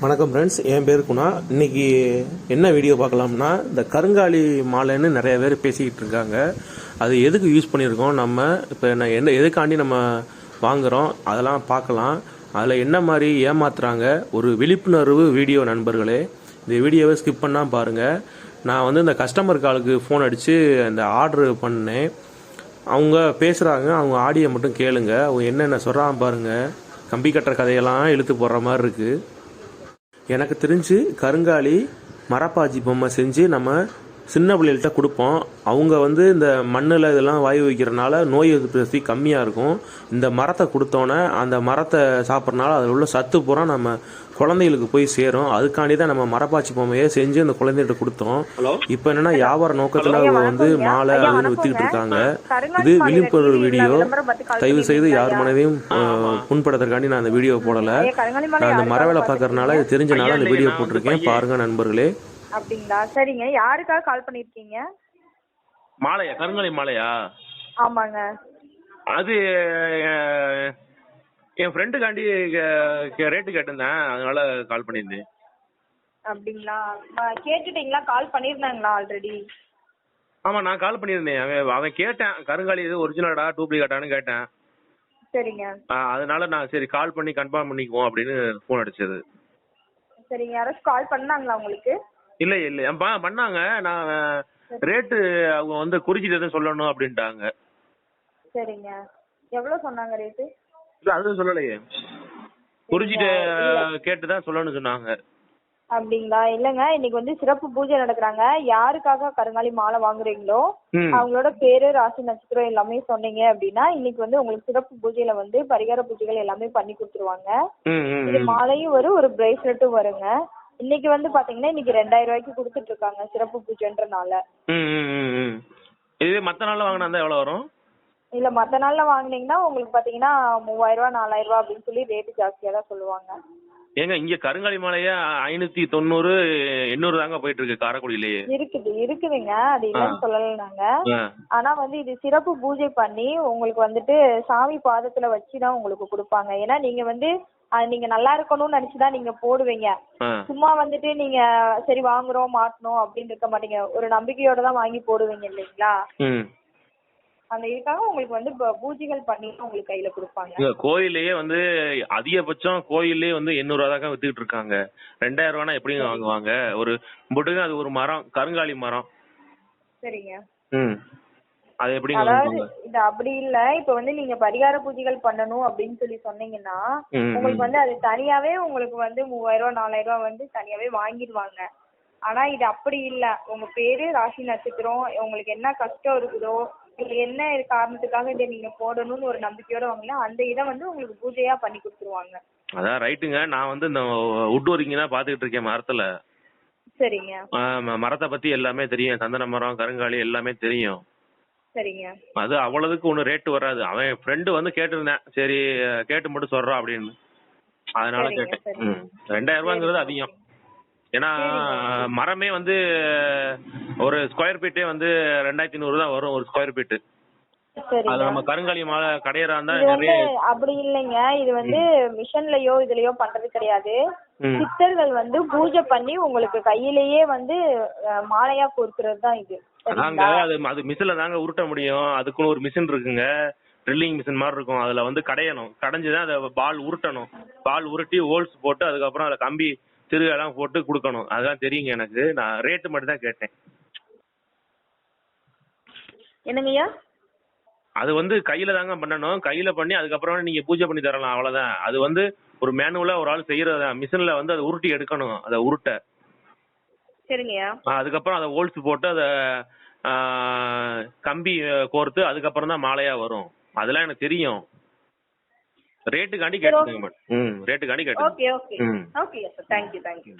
வணக்கம் ஃப்ரெண்ட்ஸ் என் பேர் குணா. இன்னைக்கு என்ன வீடியோ பார்க்கலாம்னா இந்த கருங்காலி மாலைன்னு நிறைய பேர் பேசிக்கிட்டு இருக்காங்க. அது எதுக்கு யூஸ் பண்ணியிருக்கோம்? நம்ம இப்போ என்ன என்ன எதுக்காண்டி நம்ம வாங்குறோம்? அதெல்லாம் பார்க்கலாம். அதில் என்ன மாதிரி ஏமாத்துறாங்க? ஒரு விழிப்புணர்வு வீடியோ நண்பர்களே. இந்த வீடியோவை ஸ்கிப் பண்ணால் பாருங்கள் நான் வந்து இந்த கஸ்டமர் காலுக்கு ஃபோன் அடித்து இந்த ஆர்டர் பண்ணேன். அவங்க பேசுகிறாங்க அவங்க ஆடியை மட்டும் கேளுங்க. அவங்க என்னென்ன சொல்கிறாங்க பாருங்கள் கம்பி கட்டுற கதையெல்லாம் இழுத்து போடுற மாதிரி இருக்குது எனக்கு தெரிஞ்சு கருங்காலி மரப்பாச்சி பொம்மை செஞ்சு நம்ம சின்ன பிள்ளைகள்கிட்ட கொடுப்போம். அவங்க வந்து இந்த மண்ணில் இதெல்லாம் வாயு வைக்கிறனால நோய் எதிர்ப்பு சக்தி கம்மியாக இருக்கும். இந்த மரத்தை கொடுத்தோன்னே அந்த மரத்தை சாப்பிட்றனால அதில் உள்ள சத்து பூரா நம்ம குழந்தைகளுக்கு போய் சேரும். அதுக்காண்டி தான் நம்ம மரப்பாச்சி பொம்மையை செஞ்சு அந்த குழந்தைகிட்ட கொடுத்தோம். இப்போ என்னன்னா வியாபார நோக்கத்தில் அவங்க வந்து மாலை அதுன்னு வித்துக்கிட்டு இருக்காங்க. இது விழிப்புணர்வு வீடியோ. தயவு செய்து யார் மனதையும் புண்படுத்துறதுக்காண்டி நான் அந்த வீடியோ போடல. நான் இந்த மர வேலை பார்க்கறதுனால இது தெரிஞ்சனால அந்த வீடியோ போட்டிருக்கேன். பாருங்க நண்பர்களே. அப்படிங்களா? சரிங்க. யாருக்காக கால் பண்ணிருக்கீங்க? மாலையா? கருங்காலி மாலையா? ஆமாங்க. அது என் ஃப்ரெண்டுக்காண்டி ரேட்டு கேட்டிருந்தேன். அதனால கால் பண்ணியிருந்தேன். அப்படிங்களா? கேட்டுட்டீங்களா? கால் பண்ணிருந்தாங்களா ஆல்ரெடி ஆமா நான் கால் பண்ணியிருந்தேன். அவன் அவன் கேட்டேன். கருங்காலி இது ஒரிஜினலடா டூப்ளிகேட்டான்னு கேட்டேன். சரிங்க. அதனால நான் சரி கால் பண்ணி கன்ஃபார்ம் பண்ணிக்குவோம் அப்படின்னு ஃபோன் அடிச்சது. சரிங்க. யாராச்சும் கால் பண்ணாங்களா உங்களுக்கு? இல்ல இல்ல. பண்ணாங்க. நான் ரேட்டு அவங்க வந்து குறிச்சிட்டு எதுவும் சொல்லணும் அப்படின்ட்டாங்க. சரிங்க. எவ்வளவு சொன்னாங்க ரேட்டு? இல்ல அதுவும் சொல்லலையே. குறிச்சிட்டு கேட்டு தான் சொல்லணும்னு சொன்னாங்க. அப்படிங்களா? இல்லைங்க. இன்னைக்கு வந்து சிறப்பு பூஜை நடக்குறாங்க. யாருக்காக கருங்காலி மாலை வாங்குறீங்களோ அவங்களோட பேரு ராசி நட்சத்திரம் எல்லாமே சொன்னீங்க அப்படின்னா இன்னைக்கு வந்து உங்களுக்கு சிறப்பு பூஜையில வந்து பரிகார பூஜைகள் எல்லாமே பண்ணி கொடுத்துருவாங்க. இது. மாலையும் வரும் ஒரு பிரேஸ்லெட்டும் வருங்க. இன்னைக்கு வந்து பாத்தீங்கன்னா இன்னைக்கு ரெண்டாயிரம் ரூபாய்க்கு கொடுத்துட்டு இருக்காங்க சிறப்பு பூஜைன்றனால. இது மத்த நாள்ல வாங்கினா எவ்வளவு வரும்? இல்ல மத்த நாள்ல வாங்குனீங்கன்னா உங்களுக்கு பாத்தீங்கன்னா மூவாயிரம் ரூபாய் நாலாயிரம் ரூபாய் அப்படின்னு சொல்லி ரேட்டு ஜாஸ்தியா தான் சொல்லுவாங்க. ஏங்க இங்க கருங்காலி மாலையே ஐநூத்தி தொண்ணூறு எண்ணூறு தாங்க போயிட்டு இருக்கு காரைக்குடியிலேயே. இருக்குது இருக்குதுங்க. அது இல்லைன்னு சொல்லல நாங்க. ஆனா வந்து இது சிறப்பு பூஜை பண்ணி உங்களுக்கு வந்துட்டு சாமி பாதத்துல வச்சு தான் உங்களுக்கு கொடுப்பாங்க. ஏன்னா நீங்க வந்து நீங்க நல்லா இருக்கணும்னு நினைச்சுதான் நீங்க போடுவீங்க. சும்மா வந்துட்டு நீங்க சரி வாங்குறோம் மாட்டணும் அப்படின்னு இருக்க மாட்டீங்க. ஒரு நம்பிக்கையோட தான் வாங்கி போடுவீங்க இல்லைங்களா? அந்த இதுக்காக உங்களுக்கு வந்து பூஜைகள் பண்ணி உங்களுக்கு கையில கொடுப்பாங்க. இங்க கோயில்லயே வந்து அதிகபட்சம் கோயில்லயே வந்து எண்ணூறு ரூபா தான் வித்துக்கிட்டு இருக்காங்க. ரெண்டாயிரம் ரூபானா எப்படிங்க வாங்குவாங்க? ஒரு முட்டுங்க அது ஒரு மரம் கருங்காலி மரம். சரிங்க. ம். அது அதாவது வாங்குவாங்க? இது அப்படி இல்ல. இப்ப வந்து நீங்க பரிகார பூஜைகள் பண்ணணும் அப்படின்னு சொல்லி சொன்னீங்கன்னா உங்களுக்கு. வந்து அது தனியாவே உங்களுக்கு வந்து மூவாயிரம் ரூபாய் நாலாயிரம் ரூபாய் வந்து தனியாவே வாங்கிடுவாங்க. ஆனா இது அப்படி இல்ல. உங்க பேரு ராசி நட்சத்திரம். உங்களுக்கு என்ன கஷ்டம் இருக்குதோ என்ன காரணத்துக்காக இதை நீங்க போடணும்னு ஒரு நம்பிக்கையோட வாங்கினா அந்த இதை வந்து உங்களுக்கு பூஜையா பண்ணி கொடுத்துருவாங்க. அதான் ரைட்டுங்க. நான் வந்து இந்த உட் ஒர்க்கிங் தான் பாத்துக்கிட்டு இருக்கேன் மரத்துல. சரிங்க. மரத்தை பத்தி எல்லாமே தெரியும். சந்தன மரம் கருங்காலி எல்லாமே தெரியும். சரிங்க. அது அவ்வளவுக்கு ஒன்றும் ரேட்டு வராது. அவன் ஃப்ரெண்டு வந்து கேட்டிருந்தேன். சரி கேட்டு மட்டும் சொல்றான் அப்படின்னு. அதனால கேட்டேன். ரெண்டாயிரம் ரூபாங்கிறது அதிகம். ஏன்னா மரமே வந்து ஒரு ஸ்கொயர் ஃபீட்டே வந்து ரெண்டாயிரத்தி நூறு தான் வரும் ஒரு ஸ்கொயர் ஃபீட்டு அது நம்ம கருங்காலி மாலை கடையறா இருந்தா நிறைய அப்படி இல்லைங்க. இது வந்து மிஷன்லயோ இதுலயோ பண்றது கிடையாது. சித்தர்கள் வந்து பூஜை பண்ணி உங்களுக்கு கையிலேயே வந்து மாலையா கோர்க்கிறது தான் இது. சரிங்களா? அது அது மிஷின்ல தாங்க உருட்ட முடியும். அதுக்குன்னு ஒரு மிஷின் இருக்குங்க. ட்ரில்லிங் மிஷின் மாதிரி இருக்கும். அதுல வந்து கடையணும். கடைஞ்சுதான் அதை பால் உருட்டணும். பால் உருட்டி ஹோல்ஸ் போட்டு அதுக்கப்புறம் அதுல கம்பி திருகெல்லாம் போட்டு கொடுக்கணும். அதுதான் தெரியுங்க எனக்கு. நான் ரேட்டு மட்டும் தான் கேட்டேன். என்னங்கய்யா? அது வந்து கையில தாங்க பண்ணணும். கையில பண்ணி அதுக்கப்புறம் நீங்க பூஜை பண்ணி தரலாம் அவ்வளவுதான். அது வந்து ஒரு மேனுவலா ஒரு ஆள் செய்யறதா மிஷின்ல வந்து அதை உருட்டி எடுக்கணும் அதை உருட்ட. சரிங்கய்யா. அதுக்கப்புறம் அதை ஹோல்ஸ் போட்டு அதை கம்பி கோர்த்து அதுக்கப்புறம் தான் மாலையா வரும். அதெல்லாம் எனக்கு தெரியும். ரேட்டுக்காண்டி கேட்டுங்க மேடம். ம் ரேட்டுக்காண்டி கேட்டுங்க okay okay. Okay sir thank you thank you